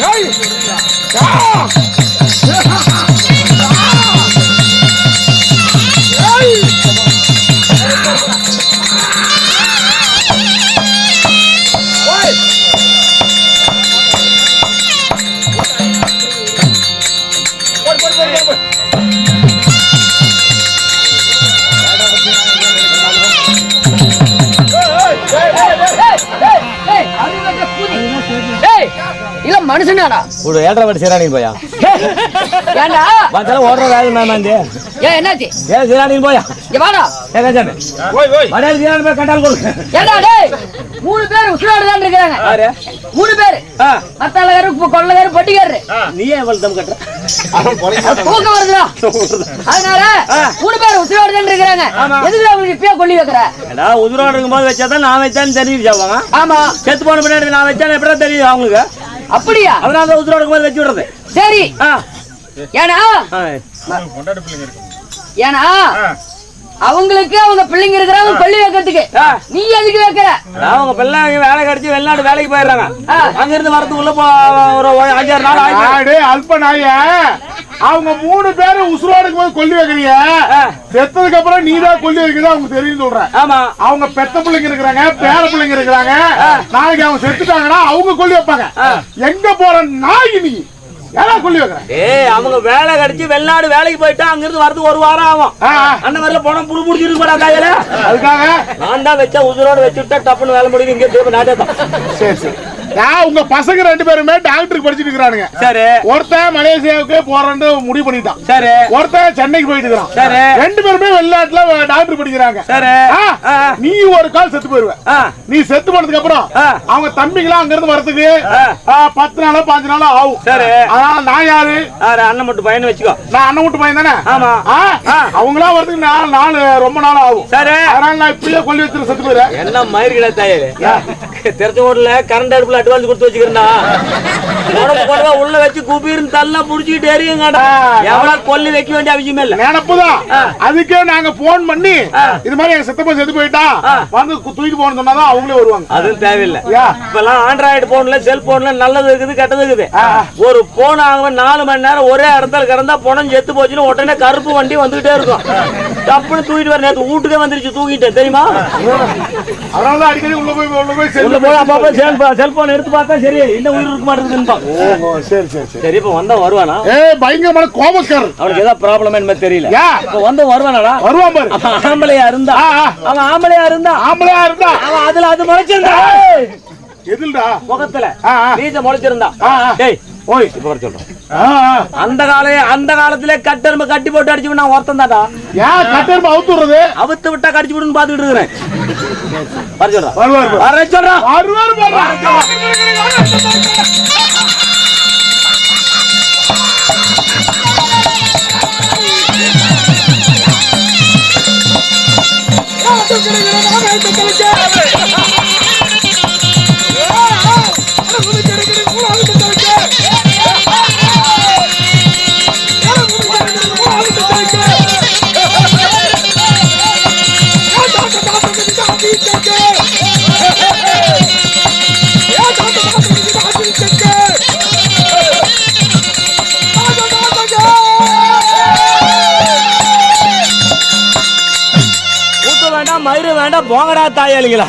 Hey! மனுஷனாடா. ஒரு ஏழரை வாட்டி சிராணிக்கு போயா? ஏண்டா? மச்சால ஓடுற வேலை நான் வந்து ஏன் என்னாச்சு? ஏன் சிராணிக்கு போயா? இங்க வாடா. ஏன் கஞ்சாமி மரியாதை சிராணி போய் கண்டால் கொடுங்க. ஏண்டா டேய்? மூணு பேர் உசுரோட தான் இருக்காங்க யாரு? மூணு பேர். ஆ, மத்தாளகாரு கொள்ளகாரு பொட்டிக்காரு நீ ஏன் இவ்வளவு தம் கட்டுற. தூக்கம் வருதுடா. அதனால மூணு பேர் உசுரோட தான் இருக்காங்க எதுக்கு அவங்களுக்கு இப்பயே கொல்லி வைக்கிற? ஏடா உதிரோடு இருக்கும்போது வச்சாதான் நான் வச்சான்னு தெரிஞ்சுச்சாவாங்க ஆமா. செத்து போன பின்னாடி நான் வச்சான்னு எப்படி தெரியும் அவங்களுக்கு? அப்படியா? அதனால தான் உதிரோடு இருக்கும்போது வச்சு விடுறது. சரி. ஆ. ஏன்னா. ஏன்னா அவங்களுக்கு அவங்க பிள்ளைங்க இருக்கிறாங்க கொல்லி வைக்கிறதுக்கு. நீ எதுக்கு வைக்கிற? அவங்க பிள்ளைங்க வேலை கிடைச்சு வெளிநாடு வேலைக்கு போயிடுறாங்க. அங்க இருந்து வரதுக்குள்ள போ ஒரு அஞ்சாறு நாள் ஆயிடுச்சு. ஆடு அல்ப நாய. அவங்க மூணு பேரும் உசுரோடுக்கு போது கொல்லி வைக்கிறீங்க. செத்ததுக்கு அப்புறம் நீ தான் கொல்லி வைக்கிறதா அவங்க தெரியும் சொல்றேன் ஆமா. அவங்க பெத்த பிள்ளைங்க இருக்கிறாங்க பேர பிள்ளைங்க இருக்கிறாங்க. நாளைக்கு அவங்க செத்துட்டாங்கன்னா அவங்க கொல்லி வைப்பாங்க. எங்க போற நாய் நீ? அவங்க வேலை கிடைச்சு வெளிநாடு வேலைக்கு போயிட்டா அங்க இருந்து ஒரு வாரம் ஆகும். அந்த மாதிரில போனா புழு புடிச்சிருக்கு போடா கையில அதுக்காக? நான் தான் வச்சா உதிரோட வச்சுட்டா டப்புன்னு வேலை முடியும் இங்கே நாட்டே தான். சரி சரி. உங்க பசங்க ரெண்டு பேருமே டாக்டருக்கு படிச்சுட்டு இருக்கிறானுங்க. சரி. ஒருத்தன் மலேசியாவுக்கு போறேன்னு முடிவு பண்ணிட்டான். சரி. ஒருத்தன் சென்னைக்கு போயிட்டு இருக்கிறான். சரி. ரெண்டு பேருமே வெளிநாட்டுல டாக்டர் படிக்கிறாங்க. சரி. நீ ஒரு கால் செத்து போயிருவ. நீ செத்து போனதுக்கு அப்புறம். அவங்க தம்பிங்களா அங்க இருந்து வரதுக்கு பத்து நாளோ பாஞ்சு நாளோ ஆகும். சரி. அதனால நான் யாரு? ஆறு அண்ணன் மட்டும் பையனை வச்சுக்கோ. நான் அண்ணன் விட்டு பையன் தானே? ஆமா. ஆ, ஆ. அவங்களா வரதுக்கு நாலு நாள் ரொம்ப நாள் ஆகும். சரி. அதனால நான் இப்படியே கொல்லி வச்சு செத்து போயிருவேன். என்ன மயிர் கிடா தாயே தெரிஞ்ச ஓடல கரண்ட் அடுப்புல அட்வான்ஸ் கொடுத்து வச்சுக்கிறா உடம்பு கொடவை உள்ள வச்சு குபீர்னு தள்ள புடிச்சிட்டு எரியுங்கடா எவ்வளவு கொல்லி வைக்க வேண்டிய அவசியமே இல்ல. நினப்புதான் அதுக்கே நாங்க போன் பண்ணி இது மாதிரி எங்க சித்தப்பா செத்து போயிட்டா வந்து கு- தூக்கிட்டு போகணும்னு சொன்னாதான் அவங்களே வருவாங்க. அதுவும் தேவையில்லை. இப்பெல்லாம் ஆண்ட்ராய்டு போன்ல செல்போன்ல நல்லது இருக்குது கெட்டது இருக்குது. ஒரு போன் ஆகும் நாலு மணி நேரம் ஒரே இடத்துல கிடந்தா பணம் செத்து போச்சுன்னு உடனே கருப்பு வண்டி வந்துகிட்டே இருக்கும். டப்புன்னு தூக்கிட்டு வர நேரத்து வீட்டுக்கே வந்துருச்சு தூக்கிட்டேன். தெரியுமா? அதனாலதான் அடிக்கடி உள்ள போய் உள்ள போய் போய் அப்பப்ப செல்போன் செல்போன் எடுத்து பார்த்தா சரி என்ன உயிர் இருக்க மாட்டேங்குதுன்னு ஓஹோ, சரி சரி சரி. சரி இப்ப வந்தா வருவானா? ஏய் பயங்கரமான கோபக்காரர். அவனுக்கு ஏதாவது ப்ராப்ளம் என்ன தெரியல. யா. இப்ப வந்து வருவானாடா? வருவான் பாரு. அவன் ஆம்பளையா இருந்தா. அவன் ஆம்பளையா இருந்தா? ஆம்பளையா இருந்தா. அவன் அதுல அது முளைச்சிருந்தா. எதில்டா? முகத்துல. நீச்ச முளைச்சிருந்தா. டேய் ஓய் இப்ப சொல்றேன் ஆ, ஆ. அந்த கால அந்த காலத்திலே கட்டெரும்பு கட்டி போட்டு அடிச்சு நான் ஒருத்தன் தாடா ஏன் கட்டெரும்பு அவுத்துறது அவுத்து விட்டா கடிச்சு விடுன்னு பாத்துக்கிட்டு இருக்கிறேன் வர சொல்றேன் வருவார் பாரு. வர சொல்றான் வருவார் பாரு. கூத்து வேண்டாம் போங்கடா தாயாளிங்களா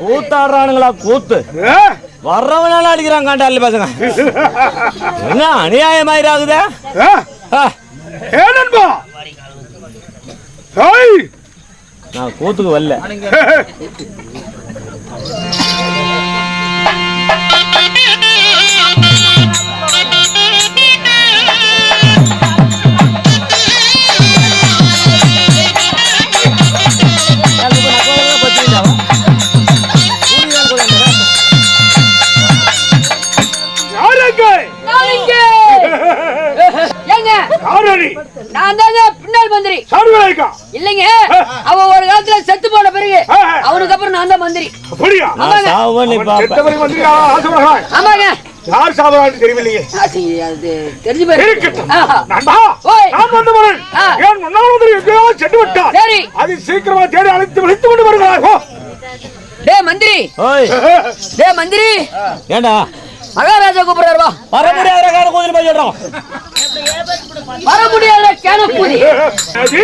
கூத்தாடுறானுங்களா கூத்து. வர்றவனால அடிக்கிறான் காண்டாளி பசங்க என்ன அநியாயம் ஆகுதே ஏ, ஆ, ஏ நண்பா? ஏய், நான் கூத்துக்கு வரல. ஆமாங்க. யார் தெரியவில்லையே அது தெரிஞ்சு. இருக்கட்டும். நண்பா. நான் எங்கேயோ சென்று விட்டார். சரி. சீக்கிரமா தேடி அழைத்து விழித்துக் கொண்டு வருகிறார். ஓ. டேய் மந்திரி. ஓய். டேய் மந்திரி. ஏண்டா? மகாராஜா கூப்பிடுறாரு வா. வர முடியாத வந்து போய் சொல்றோம். வர முடியாத கேனப்பூதி அது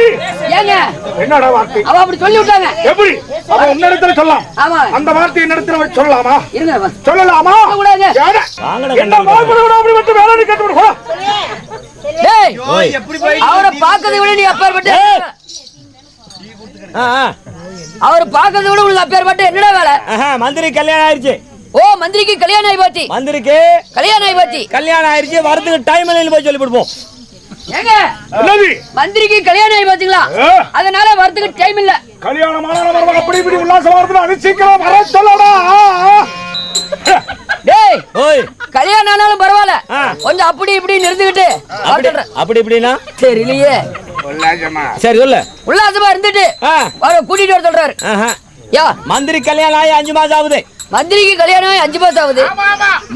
ஏங்க? என்னடா வார்த்தை? அவ அப்படி சொல்லி விட்டாங்க எப்படி அவன் உன்னிடத்துல சொல்லலாம். ஆமா. அந்த வார்த்தை என்னிடத்துல வச்சு சொல்லலாமா? இருங்க வா. சொல்லலாமா? சொல்லக்கூடாது. ஏடா? வாங்கடா, என்ன வாய்ப்பு அப்படி விட்டு வேற கேட்டு விடு, போ. டேய் ஓய். அவரை பார்க்கறதை விட நீ அப்பேற்பட்டு. ஆ, ஆ. அவரை பார்க்கறதை விட உங்களுக்கு அப்பேற்பட்டு. என்னடா வேலை? மந்திரி கல்யாணம் ஆயிருச்சு. ஓ மந்திரிக்கு கல்யாணம் ஆகி போச்சு. மந்திரிக்கு கல்யாணம் ஆகி போச்சு. கல்யாணம் ஆயிருச்சு. வரதுக்கு டைம் இல்லைன்னு போய் சொல்லி கொடுப்போம். ஏங்க மந்திரிக்கு கல்யாணம் ஆகி போச்சுங்களா ஆ. அதனால வரதுக்கு டைம் இல்ல கல்யாணமான மருமக அப்படி இப்படி உல்லாசமா வருதுன்னு அது சீக்கிரம் வர சொல்லடா ஆ, ஆ. டேய் ஓய் கல்யாணம் ஆனாலும் பரவாயில்ல ஆ. கொஞ்சம் அப்படி இப்படி நிறுத்திக்கிட்டு அப்படி சொல்றேன். அப்படி இப்படின்னா தெரியலையே சரி சொல்லு உல்லாசமா இருந்துட்டு ஆ. அவரை கூட்டிட்டு வர சொல்றாரு ஆஹா. யா. மந்திரி கல்யாணம் ஆகி அஞ்சு மாசம் ஆகுது. மந்திரிக்கு கல்யாணம் ஆகி அஞ்சு மாசம் ஆகுது.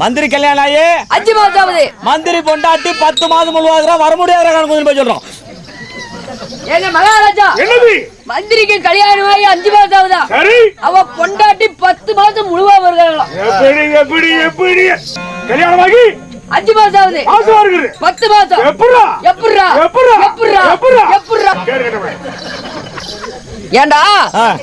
மந்திரி கல்யாணம் ஆகி அஞ்சு மாசம் ஆகுது. மந்திரி பொண்டாட்டி பத்து மாதம் முழுவதும் வர முடியாத கணக்கு போய் சொல்றோம். ஏங்க மகாராஜா. என்னது? மந்திரிக்கு கல்யாணம் ஆகி அஞ்சு மாசம் ஆகுதா? சரி. அவ பொண்டாட்டி பத்து மாசம் முழுவா வருகிறாங்களாம் எப்படி எப்படி எப்படி? கல்யாணமாகி? அஞ்சு மாசம் ஆகுது. மாசமா இருக்குது. பத்து மாசம் எப்படா எப்படிரா எப்படிரா? எப்படிரா எப்படிரா? ஏண்டா.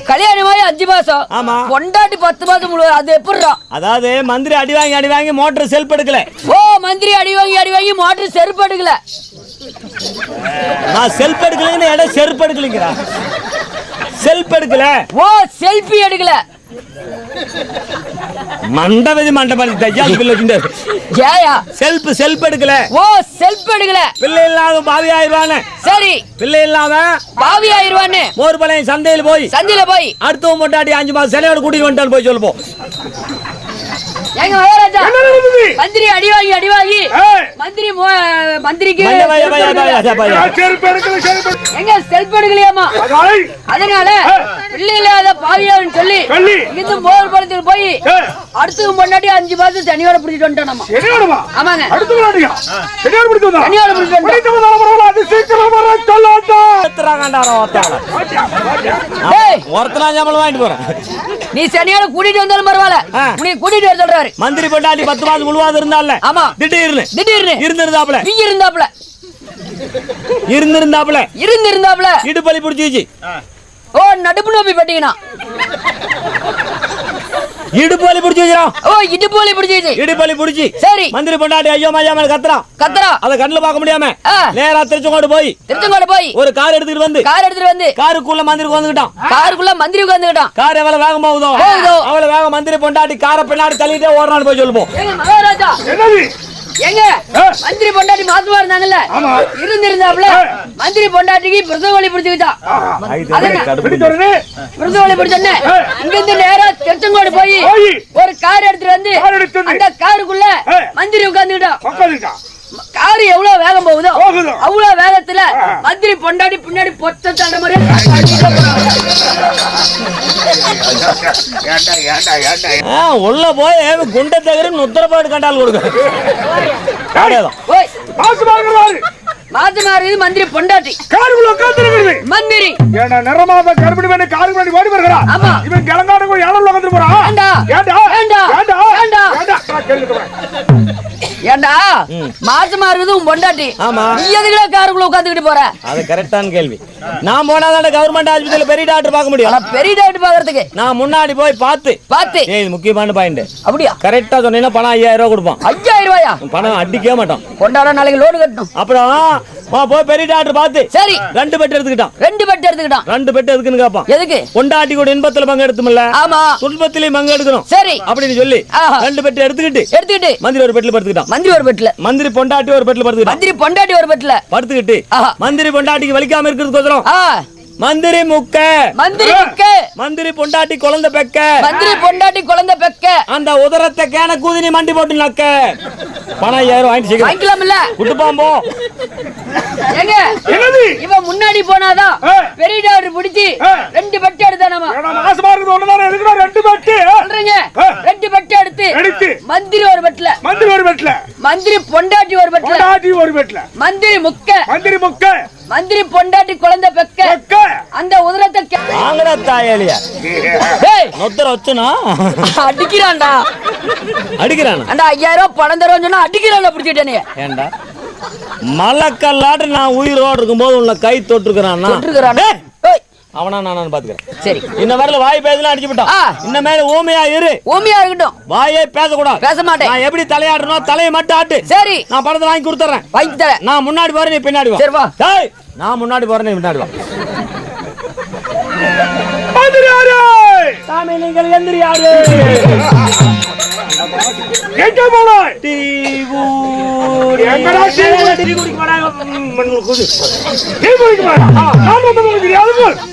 கல்யாணம் ஆகி அஞ்சு மாசம். ஆமா. பொண்டாட்டி பத்து மாசம் அது எப்படிரா அதாவது மந்திரி அடி வாங்கி அடி வாங்கி மோட்டர் செல்ப் எடுக்கல ஓ மந்திரி அடி வாங்கி அடி வாங்கி மோட்டர் செருப்பு எடுக்கல நான் செல்ஃப் எடுக்கலைங்கன்னு இடம் செருப்பு எடுக்கலைங்கிறா செல்ஃப் எடுக்கல ஓ செல்ஃபி எடுக்கல. மண்டபதி மண்டபதி தையால் பிள்ளை வச்சுட்டாரு ஏயா செல்ஃப் செல்ஃப் எடுக்கல. ஓ செல்ஃப் எடுக்கல. பிள்ளை இல்லாத பாவி ஆயிடுவானே. சரி. பிள்ளை இல்லாம பாவி ஆயிருவான்னு மோர் பழைய சந்தையில் போய் சந்தில போய். அடுத்தவன் மொட்டாடி அஞ்சு மாசம் சிலையோட கூட்டிட்டு வந்துட்டான்னு போய் சொல்லுப்போம் எங்க மகாராஜா மந்திரி அடி வாங்கி அடி வாங்கி ஏய், மந்திரி மந்திரிக்கு எங்க செல்ஃப் எடுக்கலையாமா அதனால பிள்ளை இல்லாத பாவியான்னு சொல்லி சொல்லி. இங்கிருந்து மோர் பழத்துக்கு போய் அடுத்து முன்னாடி அஞ்சு மாசம் தனியோட பிடிச்சிட்டு வந்துட்டோம்? ஆமாங்க சம்பளம் வாங்கிட்டு போறேன். நீ சனியோட கூட்டிட்டு வந்தாலும் பரவாயில்ல. உன்னை கூட்டிட்டு வர சொல்றாரு. மந்திரி பொண்டாட்டி பத்து மாசம் முழுவாது இருந்தால ஆமா. திடீர்னு. திடீர்னு. இருந்திருந்தாப்புல? நீ இருந்தாப்ல இருந்திருந்தாப்புல. இருந்து இருந்தாப்ல இடுப்பலி பிடிச்சிச்சு ஓ நடுப்பு நோப்பி பட்டீங்கன்னா. இடுப்பலி பிடிச்சி ஓ இடுப்பு வலி பிடிச்சிச்சு இடுப்பலி பிடிச்சி. சரி. மந்திரி பொண்டாட்டி ஐயோ மஜா மேல கத்துறான். கத்துறா. அத கண்ணுல பார்க்க முடியாம. நேரா திருச்செங்கோடு போய் திருச்செங்கோட போய். ஒரு கார் எடுத்துட்டு வந்து கார் எடுத்துட்டு வந்து. காருக்குள்ள மந்திரி வந்துகிட்டான் காருக்குள்ள மந்திரி உட்காந்துக்கிட்டான் கார் எவ்வளவு வேகம் போகுதோ? போகுதோ. அவ்வளவு வேகம் மந்திரி பொண்டாட்டி காரை பின்னாடி தள்ளிட்டே ஓடுறான்னு போய் சொல்லுவோம் மகாராஜா. ஆ. மந்திரி பொண்டாட்டி மாசமா இருந்தாங்கல்ல ஆமா. இருந்திருந்தாப்ல. மந்திரி பொண்டாட்டிக்கு பிரசவ வலி பிடிச்சுக்கிட்டா பிரசவ வலி பிடிச்சோன்னே. இங்கிருந்து நேரா திருச்செங்கோடு போய் போய் ஒரு கார் எடுத்துட்டு வந்து. அந்த காருக்குள்ள. மந்திரி உட்கார்ந்துக்கிட்டான். கார் எவ்வளவு வேகம் போகுதோ. அவ்வளவு வேகத்துல. மந்திரி பொண்டாட்டி பின்னாடி பொத்த தண்ட மாதிரி ஆ, உள்ள போய் குண்ட தகரு உத்தரப்பாடு கண்டால் கொடுக்க. மாத்தனாரு மந்திரி பொண்டாட்டி காருக்குள்ள உட்கார்ந்திருக்கிறது. மந்திரி ஏண்டா நிறமாத காருக்கு முன்னாடி ஓடி வருகிறா. ஆமா. இவன் கிளங்காடு ஏழை உட்கார்ந்து போறான். ஏண்டா? ஏண்டா? ஏண்டா? ஏண்டா? மாசமா இருக்குது உன் பொண்டாட்டி. ஆமா. நீ எதுக்குடா காருக்குள்ள உட்காந்துக்கிட்டு போற? அது கரெக்டான கேள்வி. நான் போனாதான் கவர்மெண்ட் ஆஸ்பத்திரியில பெரிய டாக்டர் பார்க்க முடியும். பெரிய டாக்டர் பாக்குறதுக்கு நான் முன்னாடி போய் பார்த்து. பார்த்து. ஏய் இது முக்கியமான பாயிண்ட் அப்படியா? கரெக்டா சொன்னீங்கன்னா பணம் ஐயாயிரம் ரூபாய் கொடுப்பான். ஐயாயிரம் ரூபாயா? பணம் அடிக்கவே மாட்டான். கொண்டாட நாளைக்கு லோடு கட்டணும். அப்புறம் வா, போய் பெரிய டாக்டர் பார்த்து. சரி. ரெண்டு பெட் எடுத்துக்கிட்டான். ரெண்டு பெட் எடுத்துக்கிட்டான். ரெண்டு பெட் எதுக்குன்னு கேட்பான் எதுக்கு? பொண்டாட்டி கூட இன்பத்துல பங்கு எடுத்துமில்ல. ஆமா. துன்பத்திலையும் பங்கு எடுக்கணும். சரி. அப்படின்னு சொல்லி. ரெண்டு பெட் எடுத்துக்கிட்டு எடுத்துக்கிட்டு. மந்திரி ஒரு பெட்ல படுத்துக்கிட்டான். மந்திரி ஒரு பெட்ல. மந்திரி பொண்டாட்டி ஒரு பெட்ல படுத்துக்கிட்டான். மந்திரி பொண்டாட்டி ஒரு பெட்ல. படுத்துக்கிட்டு. மந்திரி பொண்டாட்டிக்கு வலிக்காம இருக்கிறதுக்கோசரம் மந்திரி முக்க. மந்திரி முக்க. மந்திரி பொண்டாட்டி குழந்தை பெக்க. மந்திரி பொண்டாட்டி குழந்தை பெக்க. அந்த உதரத்தை கேன கூதினி மண்டி போட்டு நக்க. பணம் ஐயாயிரம் வாங்கிட்டு வாங்கிக்கலாம் இல்ல குட்டுப்பாம்போ ஏங்க என்னது? இவன் முன்னாடி போனாதான். பெரிய டாக்டர் பிடிச்சி. ரெண்டு பெட் எடுத்தானாமா மாசமா இருக்குது ஒண்ணுதானே? ரெண்டு பெட்டு. சொல்றீங்க. ரெண்டு பெட் எடுத்து எடுத்து. மந்திரி ஒரு பெட்ல மந்திரி ஒரு பெட்ல மந்திரி பொண்டாட்டி ஒரு பெட்ல பொண்டாட்டி ஒரு பெட்ல மந்திரி முக்க. மந்திரி முக்க. மந்திரி பொண்டாட்டி குழந்தை பெக்க. பெக்க. அந்த உதிரத்தை வாங்கடா தாயாளியா டேய், நொத்தர வச்சுனா அடிக்கிறான்டா. அடிக்கிறானா? அண்டா ஐயாயிரம் ரூபாய் பணம் தருவேன்னு சொன்னா அடிக்கிறான்டா பிடிச்சிட்டே நீ ஏண்டா? மலக்கல்லாட்டு நான் உயிரோடு இருக்கும்போது உன்னை கை தொட்டுருக்கிறான்னா? அவனா நானான்னு பாத்துக்கிறேன். சரி. இந்த மாதிரில வாய் பேசலாம் அடிச்சு விட்டான். இந்த மேல ஊமையா இரு. ஊமியா இருக்கட்டும். வாயே பேசக்கூடாது. பேச மாட்டேன். நான் எப்படி தலையாடணும் தலையை மட்டும் ஆட்டு. சரி. நான் பணத்தை வாங்கி கொடுத்துறேன். வாங்கி தரேன். நான் முன்னாடி போறேன் நீ பின்னாடி வா. சரி, வா. டேய் நான் முன்னாடி போறேன் நீ பின்னாடி வா. சாமி நீங்கள் எந்திரியாரு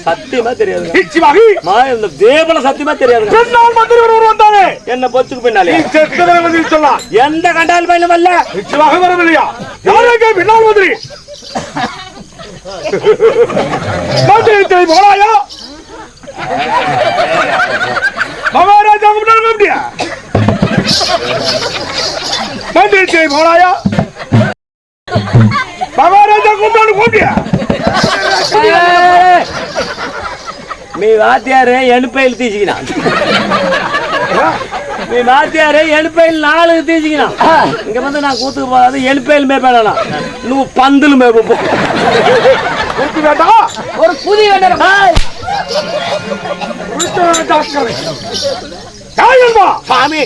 சத்தியமா தெரியாது தேவல சத்தியமா தெரியாது என்ன பொச்சுக்கு பின்னாலே. சொல்லலாம் எந்த கண்டால் பையனும் வரல நிச்சயமாக வரவில்லையா? யாருக்கு பின்னால் மந்திரி மந்திரத்தை போலாயா? மகாராஜா முன்னால் அப்படியா மந்திரத்தை போலாயா மகாராஜா முன்னால் அப்படியா మీ వాత్యారే ఎనుపైలు తీసికినా మీ వాత్యారే ఎనుపైలు నాలుగు తీసికినా ఇంక ముందు నా కూతురు పోదు ఎనుపైలు మేపాడా నువ్వు పందులు మేపు పో. கொடுத்து வேண்டாம் ஒரு புதி தாயம்மா! சாமி.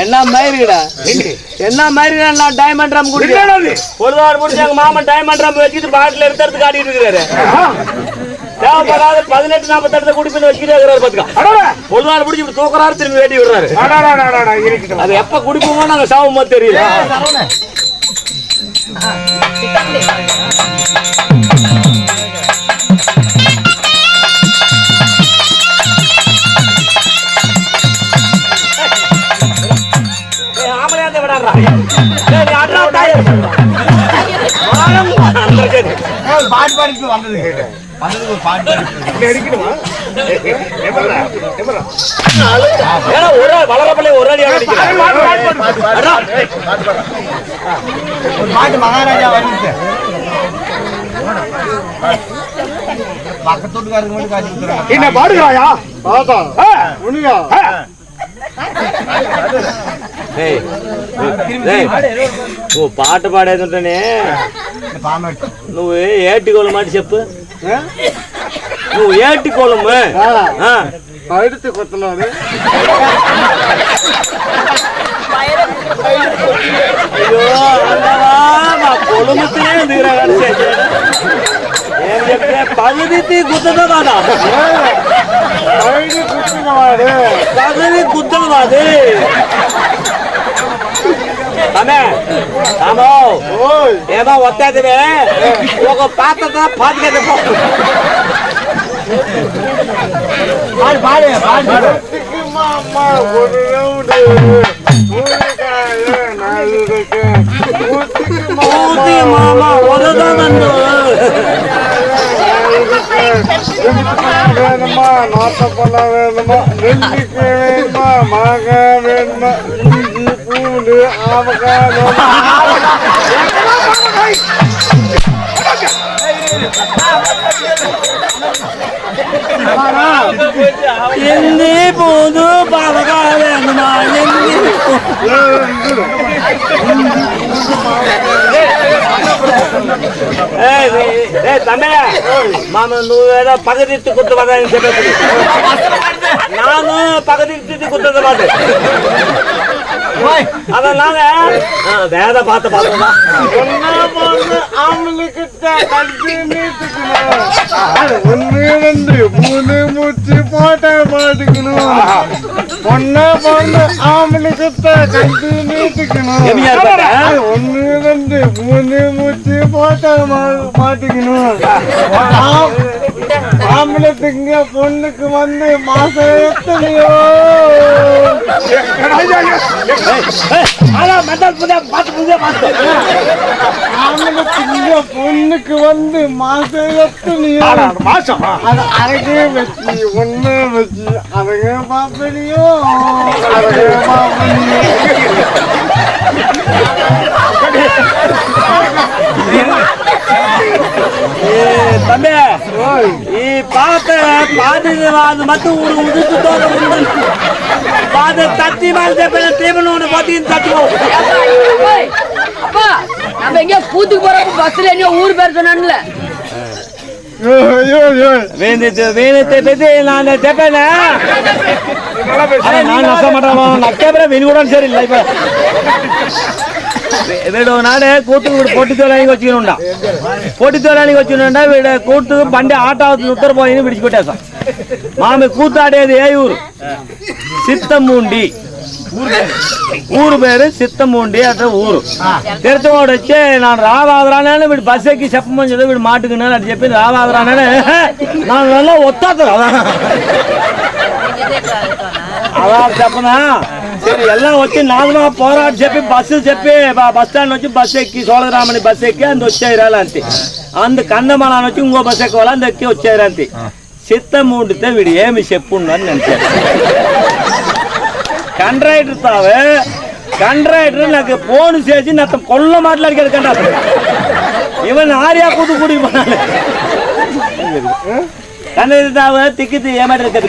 என்ன மாதிரிடா என்ன மாதிரி நான் டைமண்ட் ராம் குடிக்கிறேன்? ஒரு வாரம் முடிச்சாங்க மாமன் டைமண்ட் ராம் வச்சுட்டு பாட்டில் எடுத்து காட்டிட்டு இருக்கிறாரு. தேவைப்படாத பதினெட்டு நாற்பத்தெட்டு குடிப்பின்னு வச்சுக்கிட்டே இருக்கிறாரு பாத்துக்கா. அடடா. பொழுதாடு முடிச்சு இப்படி தூக்குறாரு திரும்பி வேட்டி விடுறாரு. அது எப்ப குடிப்போமோ நாங்க சாவுமோ தெரியல. பாட்டு பாடிட்டு வந்தது கேட்டேன். ஒரு பாட்டு பாடிட்டு அடிக்கணுமா எமரா எமரா ஏன்னா ஒரு ஆள் வளரப்பள்ளி ஒரு அடி அடிக்கிறேன் அட்ரா. ஒரு பாட்டு மகாராஜா வந்துச்சு பக்கத்து வீட்டுக்காரங்க மட்டும் காட்சி கொடுத்துறாங்க என்ன பாடுகிறாயா ஆதா உனியா ஏய், ஏய், ఓ పాట పాడేదంటేనే பாம்பு నువ్వు ఏటి కోలం మాట చెప్పు నువ్వు ఏటి కోలము ఆ, எடுத்து கொத்தலாரு అయ్యో అన్నవా మా కొలుముతూనే దిగిరా ఏం చెప్తే పగుదితి గుద్దదు కాదా ಆಮೇ ರಾಮೋ ಏನೋ ಒತ್ತಾ ಇದೀವಿ ಹೋಗೋ ಪಾತ್ರ ಪಾತ್ಗೆ ಮಾಡಿ ಮಾಡಿ ಮಾಡಿ ಮಾಮ ಒರದ ನಂದು வேணுமா நாட்டப்பழம் வேணுமா நெல்லிக்கு வேணுமா மாங்காய் வேணுமா நூலு எந்தி போது பாவகா வேணுமா எந்தி பகுதித்து குத்து நானும் பகுதித்து குத்ததை பார்த்து அதெல்லாம் வேத பார்த்த பார்த்தா ஒன்னா போன ஆம்பளுக்கிட்ட ஒண்ணு வந்து மூணு மூச்சு போட்ட பாட்டுக்கணும் ஒன்னா போன ஆம்பளுக்கிட்ட கட்டி நீட்டுக்கணும். ஒண்ணு வந்து மூணு மூச்சு போட்ட மாட்டிக்கணும். ஆம்பளத்துக்கு பொண்ணுக்கு வந்து மாசம் எத்தனையோ பொண்ணுக்கு வந்து மாசம் எத்தனையோ அது அழகே வச்சு ஒண்ணு வச்சு அழகே பாப்பனியோ அழகே பாப்பனியோ தம்பி நீ பார்த்த பாதுகாது மட்டும் ஒரு உதிர்த்து தோற உண்டு பாத தத்தி மாதிரி தேவன் ஒன்று பார்த்தீங்கன்னு தத்துவோம் அப்பா நம்ம எங்கேயோ கூத்துக்கு போறப்ப பஸ்ல எங்கேயோ ஊர் பேர் சொன்னான்ல. ஐயோ ஐயோ வேந்தித்து வேந்தித்து பெத்தி நான் தெப்பேன நான் நஷ்ட மாட்டேன் நக்கேபுர வெனி கூட சரி இல்லை இப்ப వీడు నాడే కూతురు వీడు పొట్టి తోలానికి వచ్చినుండా పొట్టి తోలానికి వచ్చినుండా వీడు కూతురు బండి ఆట అవుతుంది ఉత్తరపోయి విడిచిపెట్టేస్తాం మామి కూతాడేది ఏ ఊరు సిత్తముండి ఊరు పేరు సిత్తముండి అంటే ఊరు తిరుతవాడు వచ్చి நான் రావాదరానే వీడు బస్ ఎక్కి చెప్పమని చెప్పి వీడు మాటుకున్నాను అని చెప్పి రావాదరానే நான் நல்லா ஒத்தாத்தது அதான் అలా చెప్పనా సరే ఎల్లా వచ్చి నాలుగు పోరాడు చెప్పి బస్సు చెప్పి బ- బస్ స్టాండ్ వచ్చి బస్సు ఎక్కి సోళరామని బస్సు ఎక్కి అందు వచ్చాయిరా అంతే అందు కందమలాన్ని వచ్చి ఇంకో బస్సు ఎక్కాలి అందు ఎక్కి వచ్చాయిరా అంతే చిత్తం ఉండితే వీడు ఏమి చెప్పుండని నేను కంట్రాక్టర్ తావే కంట్రాక్టర్ నాకు ఫోన్ చేసి నాతో కొల్ల మాట్లాడికాడు కంట్రాక్టర్ ఇవన్నీ ఆర్యా కూతు కూడి పోనాలి కంట్రాక్టర్ తావే తిక్కితే ఏమంటారు కదా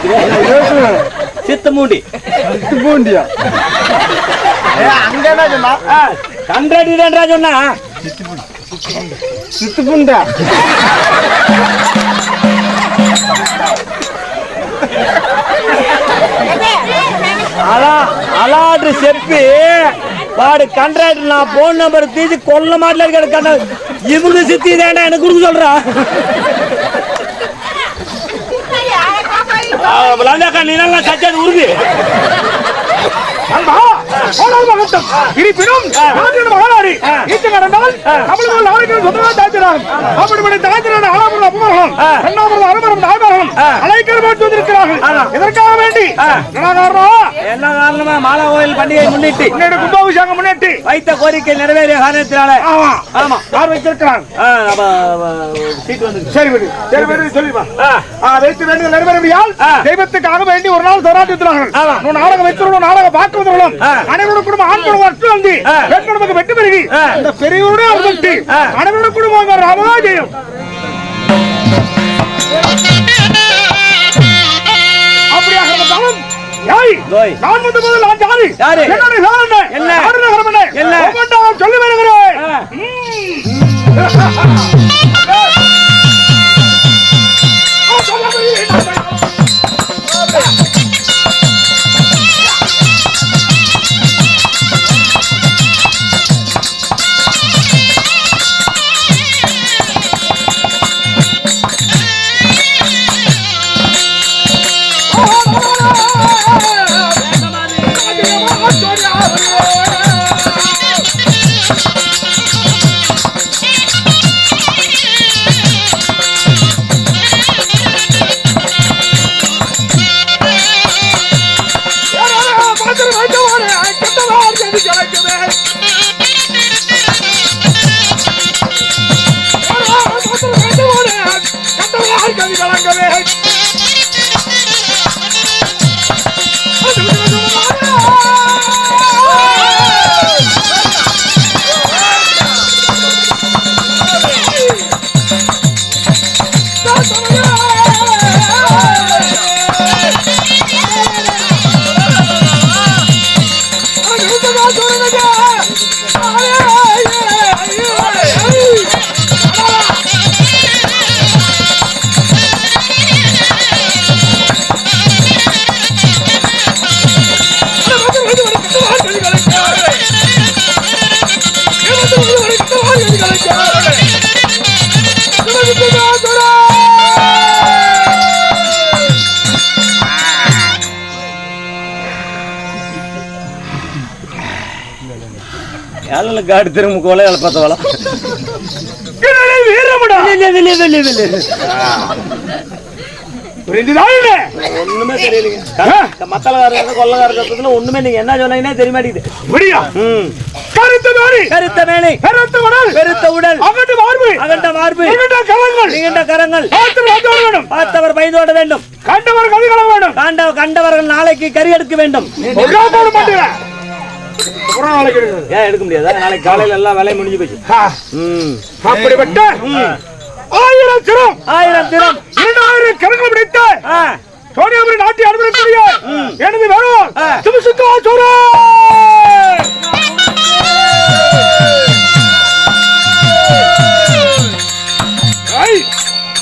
చిత్తమూండి చిత్తమూండియా కంట్రాక్టర్ రాజున్నా చిత్తపుండా Ha ha ha! అలా అలాంటి చెప్పి వాడు కంట్రాక్ట్ నా ఫోన్ నెంబర్ తీసి కొల్ల మాట్లాడిగాడు కన్నా ఇముడు సిద్ధి ఇదేంటే ఆయన గురుకు చూడరా లంజాక నేనల్లా సచ్చేది ఉరిది ஆனால் மகத்தம் இருப்பினும் நாட்டின் மகாநாடி ஈட்டு நடந்தால் தமிழர்கள் நாளைக்கு சொந்தமாக தாய்க்கிறார்கள் அப்படிப்பட்ட தாய்க்கிறான ஆலாபுரம் அப்புமர்களும் இரண்டாவது அருமரம் தாய்மார்களும் அழைக்கல் போட்டு வந்திருக்கிறார்கள். இதற்காக வேண்டி என்ன காரணம் என்ன காரணமா? மாலா கோயில் பண்டிகை முன்னிட்டு உன்னுடைய கும்பாபிஷேகம் முன்னிட்டு வைத்த கோரிக்கை நிறைவேறிய காரணத்தினால ஆமா. ஆமா. யார் வந்து சரி விடு. சரி. வைத்து வேண்டிய நிறைவேறியால். தெய்வத்துக்காக வேண்டி ஒரு நாள். உன் நாடகம் வைத்திருவோம் நாடகம் பார்க்க வந்துள்ளோம் ஆ. அனைவரோட குடும்பம் ஆண் குடும்பம் அற்று வந்து. பெண் குடும்பம் வெட்டு பெருகி. இந்த பெரியவரோட ஆ. அனைவரோட குடும்பம் ராமராஜயம் அப்படியாக இருந்தாலும் ஏய், தோய். நான் வந்து முதல் நான் யாரு? என்னுடைய சார் என்ன என்ன? சொல்லி வருகிறேன் Oh, ಗಾಡಿ ತಿರುಗಿ ಕೋಲೆ ಎಳ್ಪತ್ತವಲ್ಲ வீரமுடா வெளியே வெளியே வெளியே வெளியே புரிஞ்சுதானே ஒண்ணுமே தெரியலைங்க மத்தளக்காரங்க கொள்ளக்காரத்துல ஒண்ணுமே நீங்க என்ன சொன்னீங்கன்னே தெரிய மாட்டேங்குது முடியா ம். கருத்து தாரி கருத்த மேனி கருத்து உடல் பெருத்த உடல் அகட்டு மார்பு அகண்ட மார்பு அகட்ட கலங்கள் நீண்ட கரங்கள் பார்த்து வந்து வேண்டும் பார்த்தவர் பயந்தோட வேண்டும் கண்டவர் கதிகள வேண்டும் காண்ட கண்டவர்கள் நாளைக்கு கறி எடுக்க வேண்டும் நாளைக்கு. ஏன் எடுக்க முடியாதா? நாளைக்கு காலையில எல்லாம் வேலையும் முடிஞ்சு போச்சு. அப்படிப்பட்ட ஆயிரம் சிரம் ஆயிரம் தினம் இரண்டாயிரம் கரங்கள் பிடித்த ஆ, சோனியாபுரி நாட்டை அனுமதிக்கூடிய எனது வேணும். சிவசுக்கா சோரா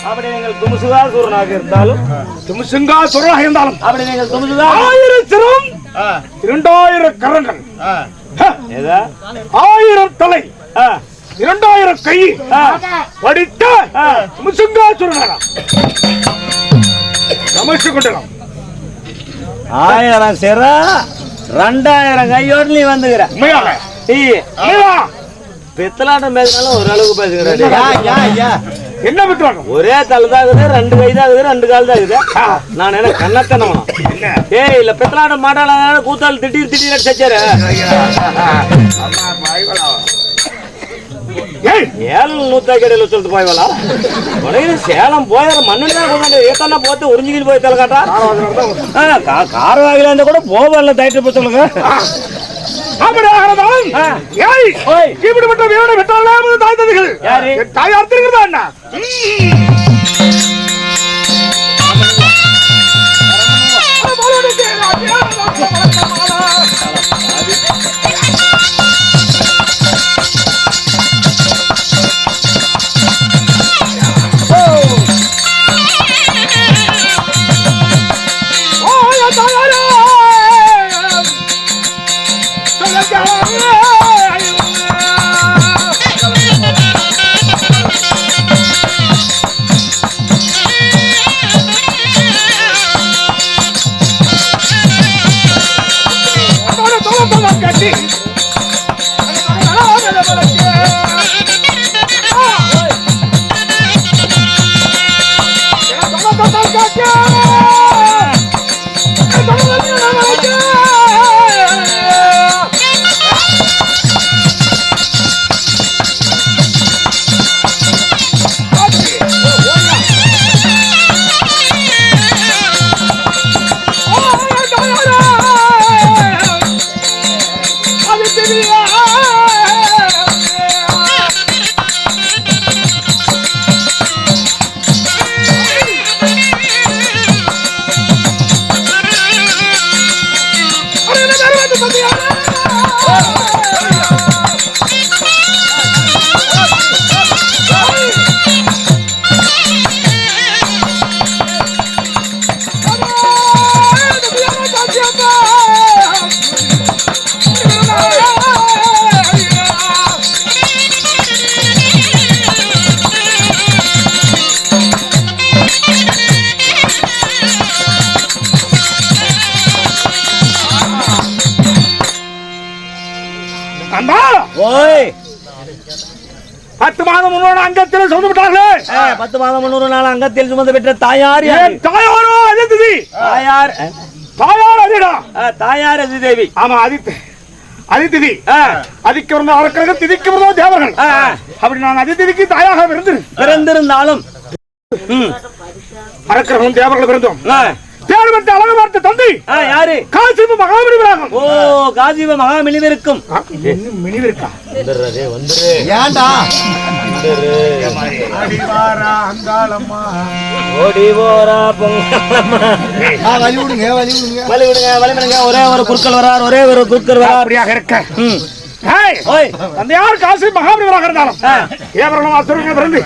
அப்படி நீங்கள் துமுசுகா சூரனாக இருந்தாலும் சிவசுங்கா சோரா இருந்தாலும் அப்படி நீங்கள் துமுசுகா ஆயிரம் சிரம் இரண்டாயிரம் கரங்கள். ஆயிரம் தலை. இரண்டாயிரம் கை. படித்த சிவசுங்கா சோரனா நமஸ்து கொண்டலாம் ஆயிரம் சிற ரெண்டாயிரம் கையோடு நீ உண்மையா? பித்தலாட்டம் பேசினாலும் ஓரளவுக்கு பேசுகிற என்ன விட்டுவாங்க ஒரே தலை தான் இருக்குது ரெண்டு கை தான் இருக்குது ரெண்டு கால் தான் இருக்குது. நான் என்ன கண்ணத்தனமா என்ன? ஏய் இல்ல பித்தலாட்டம் மாட்டாள கூத்தாள் திடீர் திடீர் ஏய் ஏழு நூத்தா கடையில் சொல்லிட்டு போய்வலா உனக்கு சேலம் போயிட மண்ணு தான் கொண்டாந்து ஏத்தான போத்து உறிஞ்சிக்கிட்டு போய் தலை காட்டா கார் வாங்கல இருந்தா கூட போவல தைட்டு போய் சொல்லுங்க அப்படி ஆகிறதாலும் ஆ. ஏய். இப்படிப்பட்ட வீரனை விட்டாலே தாய் தந்தைகள் யாரு? என் தாய் அர்த்தங்கிறதா என்ன பத்து மாதம் முன்னூறு நாள் அங்கத்தில் சுமந்து பெற்ற தாயார் தாயாரோ அதித்தி தாயார் தாயார் அதிடா தாயார் அது தேவி ஆமா அதித்தி அதித்திதி ஆ, அதிக்கு பிறந்த அரக்கர்கள் திதிக்கு பிறந்த தேவர்கள். அப்படி நான் அதித்திதிக்கு தாயாக இருந்து பிறந்திருந்தாலும். அரக்கர்களும் தேவர்கள் பிறந்தோம். ஆ, பேர் பெற்ற அழகு பார்த்த தந்தை. யாரு? காசிப்பு மகாபலி விராகம் ஓ காஜீவ மகாமினிவிருக்கும் மினிவு இருக்கா ஏன்டா? ஓடி போரா பொங்கலம்மா வழி விடுங்க வழி விடுங்க. வழி விடுங்க வழி விடுங்க. ஒரே ஒரு குறுக்கள் வரார் ஒரே ஒரு குறுக்கர் வரார். அப்படியாக இருக்க. தந்தையார் காசி மகாபலிவராக இருந்தாலும்? ஆ. தேவர்களும் அசுரர்கள் பிறந்து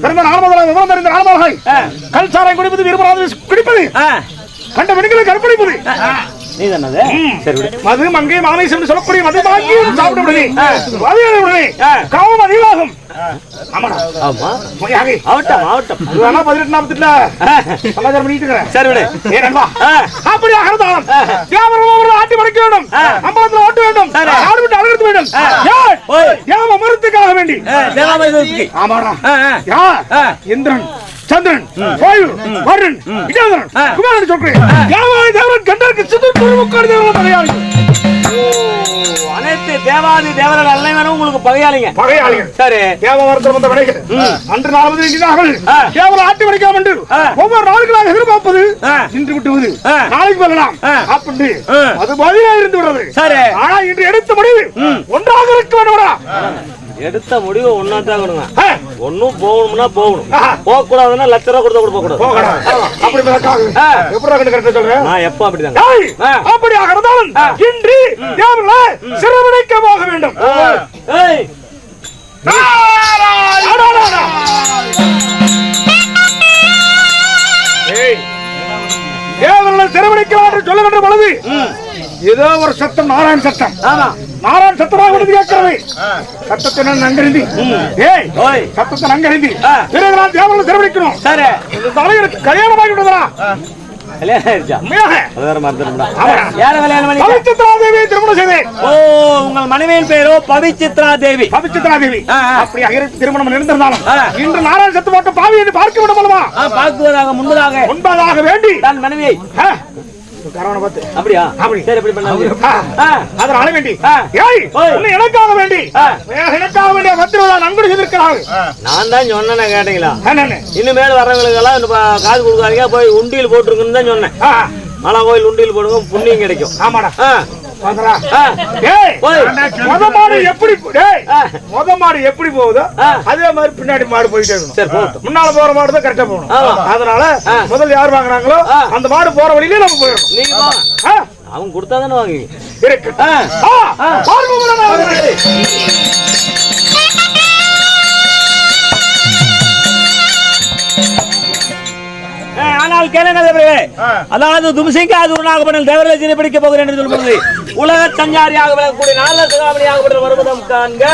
பிறந்த நாள் முதலாக விவரம் தெரிந்த நாள் முதலாக ஆ. கல் சாராயம் குடிப்பது விரும்புறாது குடிப்பது. கண்ட பெண்களை கற்பழிப்பது. மது மங்கை மாமேசம் சொல்லக்கூடிய மது வாங்கி சாப்பிட உடனே மது உடனே ஆ. காமம் அதிகமாகும். ஆட்டி மறைக்க வேண்டும். அம்பலத்தில் ஓட்ட வேண்டும். அகர்த்த வேண்டும். ஏன் அமரத்துக்காக வேண்டி. ஆமாடா. யா. இந்திரன் சந்திரன் வாயு வருண் விஜயதரன் குமாரன் சொல்றேன். தேவாதி தேவரன் கண்டருக்கு சிறு குருமுக்காடு தேவரன் பகையாளி அனைத்து தேவாதி தேவர்கள் அனைவரும் உங்களுக்கு பகையாளிங்க. பகையாளிகள். சரி. தேவவரத்தில் வந்த வினைகள். அன்று நாளாவது இன்றார்கள் ஆ. கேவலம் ஆட்டி வடிக்காம என்று. ஒவ்வொரு நாளுக்களாக எதிர்பார்ப்பது ஆ. இன்று விட்டுவது. நாளைக்கு வரலாம். அப்படி. அது பதிலாக இருந்து விடுறது சரி. ஆனா இன்று எடுத்த முடிவு ஒன்றாக இருக்க எடுத்த முடிவு ஒன்னா தான் கொடுங்க. ஒன்னும் போகணும்னா போகணும். போக கூடாதுன்னா லட்ச ரூபா கொடுத்தா கூட போக கூடாது சொல்றேன் நான் எப்ப அப்படிதாங்க. அப்படியாக இருந்தாலும் இன்று சிறுவனைக்க போக வேண்டும். தேவர்களை சிறுவனைக்கலாம் என்று சொல்லுகின்ற பொழுது ஏதோ ஒரு சத்தம் நாராயண சத்தம். ஆமா. நாராயண சத்தமாக வந்து கேட்கிறது. சத்தத்தை நங்கறிந்து ஏய் ஓய். சத்தத்தை நங்கறிந்து நான் தேவர்களை சிறுவனைக்கணும் சரி. இந்த தலைவருக்கு கல்யாணம் ஆயிடுச்சா? உண்மையாக. அது வேற மறந்துடும்டா ஆமா. யார கல்யாணம் பண்ணி பவிச்சித்ரா தேவியை திருமணம் செய்தேன் ஓ உங்கள் மனைவியின் பேரோ பவிச்சித்ரா தேவி. பவிச்சித்ரா தேவி. திருமணம் இருந்திருந்தாலும். இன்று நாராயண சத்து போட்ட பாவி என்று பார்க்க விட முடியுமா பார்க்குவதாக முன்பதாக. ஒன்பதாக வேண்டி. தான் மனைவியை. பார்த்து. அப்படியா? அப்படி. சரி எப்படி அதனால வேண்டி. ஏய். உன்னை எனக்காக வேண்டி. ஆ. எனக்காக வேண்டிய பத்திரதா நன்கொடை செய்திருக்கிறார்கள் நான் தான் சொன்னேன் கேட்டீங்களா? இனிமேல் வர்றவங்களுக்கு எல்லாம் காது கொடுக்காதீங்க போய் உண்டியல் போட்டுருக்குன்னு தான் சொன்னேன். மலை கோயில் உண்டியல் போடுங்க புண்ணியம் கிடைக்கும். ஆமாடா. முத மாடு எப்படி. முத மாடு எப்படி போகுதோ. அதே மாதிரி பின்னாடி மாடு போயிட்டே இருக்கணும் முன்னால போற மாடு தான் கரெக்டா போகணும். அதனால. முதல்ல யார் வாங்குறாங்களோ. அந்த மாடு போற வழியிலே நம்ம போயிடணும் அவங்க கொடுத்தா தானே வாங்குவீங்க இருக்கு ஆனால் கேளுங்க தேவர்களே அதாவது தும்சிங்க அது ஒரு நாகப்படல் தேவர்களை சிறைப்பிடிக்க போகிறேன் என்று சொல்லும்போது உலக சஞ்சாரியாக விளங்கக்கூடிய நாலு சிகாமணியாக வருவதும் காண்க.